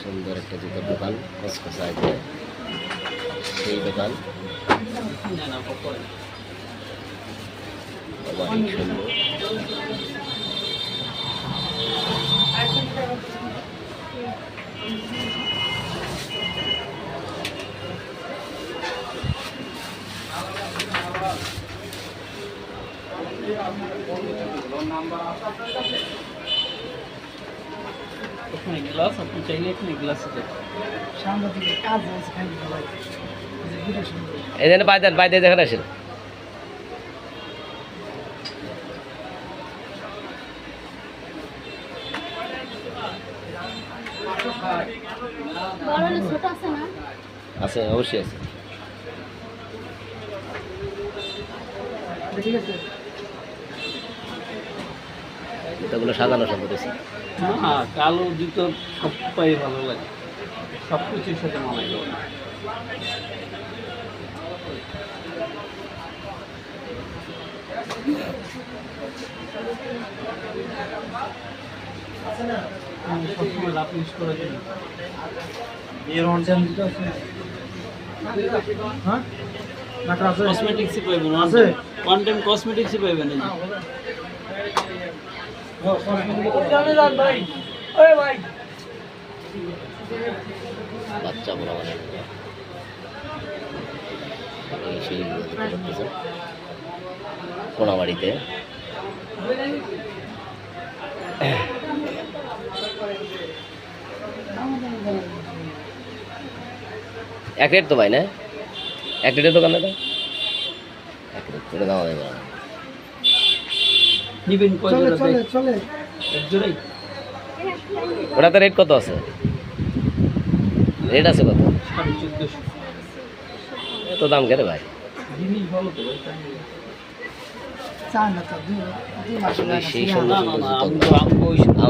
সুন্দর একটা জুতোর দোকান কসকসা সেই দোকান। অনেক সুন্দর। এখানে গ্লাস আপনি চাইলে এখানে গ্লাস আছে সামনে দিকে কাজ আছে খালি ভাই ভিডিও সুন্দর এই জন্য দেখেন আসেন বড় হলে ছোট আছে না আছে অবশ্যই আছে। ঠিক আছে। জুতোগুলো সাজানো সব করেছি না কালো জুতো সব পায়ে ভালো লাগে। সব কিছুর সাথে মানায় আমি সবসময় লাভ ইউজ করার জন্য বিয়ের অনলাইন দিতে আছে হ্যাঁ? কসমেটিক্সই পাইবেন। আছে? ওয়ান টাইম কসমেটিক্সই পাইবেন এই যে। জানে যান ভাই ওই ভাই বাচ্চা বড় মানে কোনাবাড়িতে এক রেট তো ভাই, না? এক রেটের দোকান না এক রেট করে দাম হবে নিবেন কয় চলে জোড়া চলে চলে। এক জোড়াই? ওটাতে রেট কত আছে? রেট আছে কত? সাড়ে চোদ্দোশো। এত দাম কেন ভাই। জিনিস ভালো তো ভাই সেই না,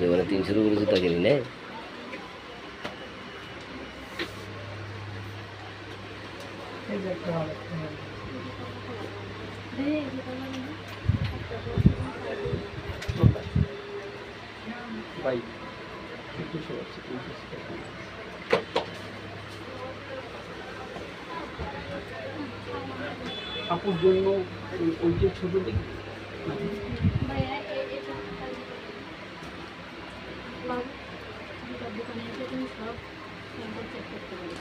হ্যাঁ মানে এবারে তিনশোর উপরে জুতা কিনি নে যে তিনশো। আপুর জন্য ওই- ওই যে ছোট দেখি ভাইয়া এ- এটা বাবু, জুতার দোকানে এসে তুমি সব চেক করতে পারো।